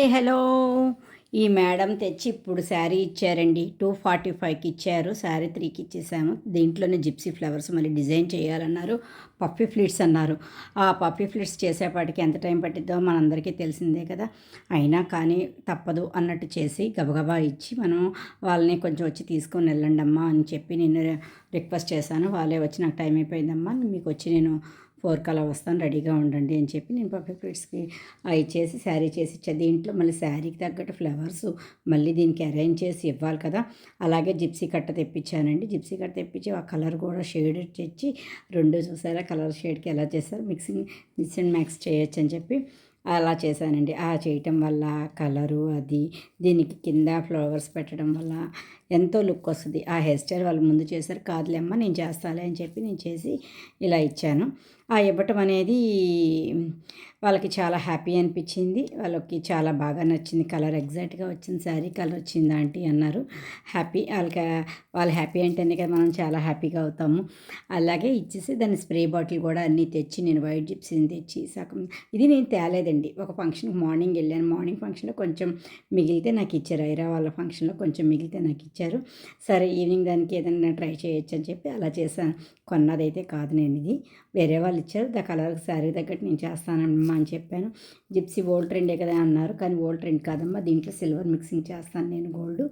Hi hello. ఈ madam తెచ్చి ఇప్పుడు శారీ ఇచ్చారండి. టూ ఫార్టీ ఫైవ్కి ఇచ్చారు. శారీ త్రీకి ఇచ్చేసాము. దీంట్లోనే జిప్సీ ఫ్లవర్స్ మళ్ళీ డిజైన్ చేయాలన్నారు. పఫీ ఫ్లీట్స్ అన్నారు. ఆ పఫీ ఫ్లీట్స్ చేసేపాటికి ఎంత టైం పట్టిద్దో మనందరికీ తెలిసిందే కదా. అయినా కానీ తప్పదు అన్నట్టు చేసి గబగబా ఇచ్చి మనం వాళ్ళని కొంచెం వచ్చి తీసుకొని వెళ్ళండి అమ్మా అని చెప్పి నేను రిక్వెస్ట్ చేశాను. వాళ్ళే వచ్చి నాకు టైం అయిపోయిందమ్మా. మీకు వచ్చి నేను ఫోర్ కలా వస్తాను రెడీగా ఉండండి అని చెప్పి నేను పఫీ ఫ్లీట్స్కి అవి చేసి శారీ చేసి ఇచ్చా. దీంట్లో మళ్ళీ శారీకి తగ్గట్టు ఫ్లవర్స్ మళ్ళీ దీనికి అరేంజ్ చేసి ఇవ్వాలి కదా. అలాగే జిప్సీ కట్ట తెప్పించానండి. జిప్సీ కట్ట తెప్పించి ఆ కలర్ కూడా షేడ్ తెచ్చి రెండు చూసారా కలర్ షేడ్కి ఎలా చేస్తారు? మిక్సింగ్ మిక్స్ అండ్ మ్యాక్స్ చేయొచ్చు అని చెప్పి అలా చేశానండి. ఆ చేయటం వల్ల కలరు అది దీనికి కింద ఫ్లవర్స్ పెట్టడం వల్ల ఎంతో లుక్ వస్తుంది. ఆ హెయిర్ స్టైల్ వాళ్ళు ముందు చేశారు. కాదులేమ్మ నేను చేస్తాలే అని చెప్పి నేను చేసి ఇలా ఇచ్చాను. ఆ ఇవ్వటం అనేది వాళ్ళకి చాలా హ్యాపీ అనిపించింది. వాళ్ళకి చాలా బాగా నచ్చింది. కలర్ ఎగ్జాక్ట్గా వచ్చింది శారీ కలర్ వచ్చింది ఆంటీ అన్నారు. హ్యాపీ వాళ్ళకి వాళ్ళు హ్యాపీ అంటేనే కదా మనం చాలా హ్యాపీగా అవుతాము. అలాగే ఇచ్చేసి దాని స్ప్రే బాటిల్ కూడా అన్నీ తెచ్చి నేను వైట్ జిప్సీని తెచ్చి సగం ఇది నేను తేలేదండి. ఒక ఫంక్షన్కి మార్నింగ్ వెళ్ళాను. మార్నింగ్ ఫంక్షన్లో కొంచెం మిగిలితే నాకు ఇచ్చారు. ఐరా వాళ్ళ ఫంక్షన్లో కొంచెం మిగిలితే నాకు ఇచ్చారు. ఇచ్చారు. సరే ఈవినింగ్ దానికి ఏదైనా ట్రై చేయొచ్చు అని చెప్పి అలా చేశాను. కొన్నదైతే కాదు నేను ఇది. వేరే వాళ్ళు ఇచ్చారు. ద కలర్ శారీ తగ్గట్టు నేను చేస్తానమ్మా అని చెప్పాను. జిప్సీ ఓల్డ్ ట్రెండే కదా అన్నారు. కానీ ఓల్డ్ ట్రెండ్ కాదమ్మా. దీంట్లో సిల్వర్ మిక్సింగ్ చేస్తాను నేను గోల్డ్.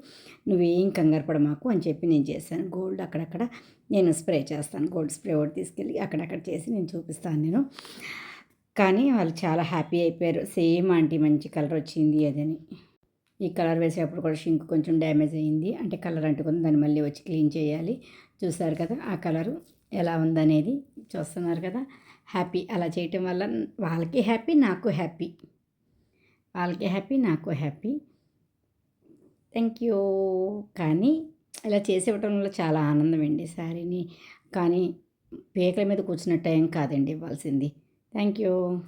నువ్వేం కంగారు పడమాకు అని చెప్పి నేను చేశాను. గోల్డ్ అక్కడక్కడ నేను స్ప్రే చేస్తాను. గోల్డ్ స్ప్రే ఒకటి తీసుకెళ్ళి అక్కడక్కడ చేసి నేను చూపిస్తాను నేను. కానీ వాళ్ళు చాలా హ్యాపీ అయిపోయారు. సేమ్ ఆంటీ మంచి కలర్ వచ్చింది అదని. ఈ కలర్ వేసేటప్పుడు కూడా షింక్ కొంచెం డ్యామేజ్ అయ్యింది. అంటే కలర్ అంటుకుంది. దాన్ని మళ్ళీ వచ్చి క్లీన్ చేయాలి. చూసారు కదా ఆ కలరు ఎలా ఉందనేది చూస్తున్నారు కదా. హ్యాపీ అలా చేయటం వల్ల వాళ్ళకి హ్యాపీ నాకు హ్యాపీ. వాళ్ళకి హ్యాపీ నాకు హ్యాపీ. Thank you. కానీ ఇలా చేసేవటం వల్ల చాలా ఆనందం అండి శారీని. కానీ పేకల మీద కూర్చున్న టైం కాదండి ఇవ్వాల్సింది. Thank you.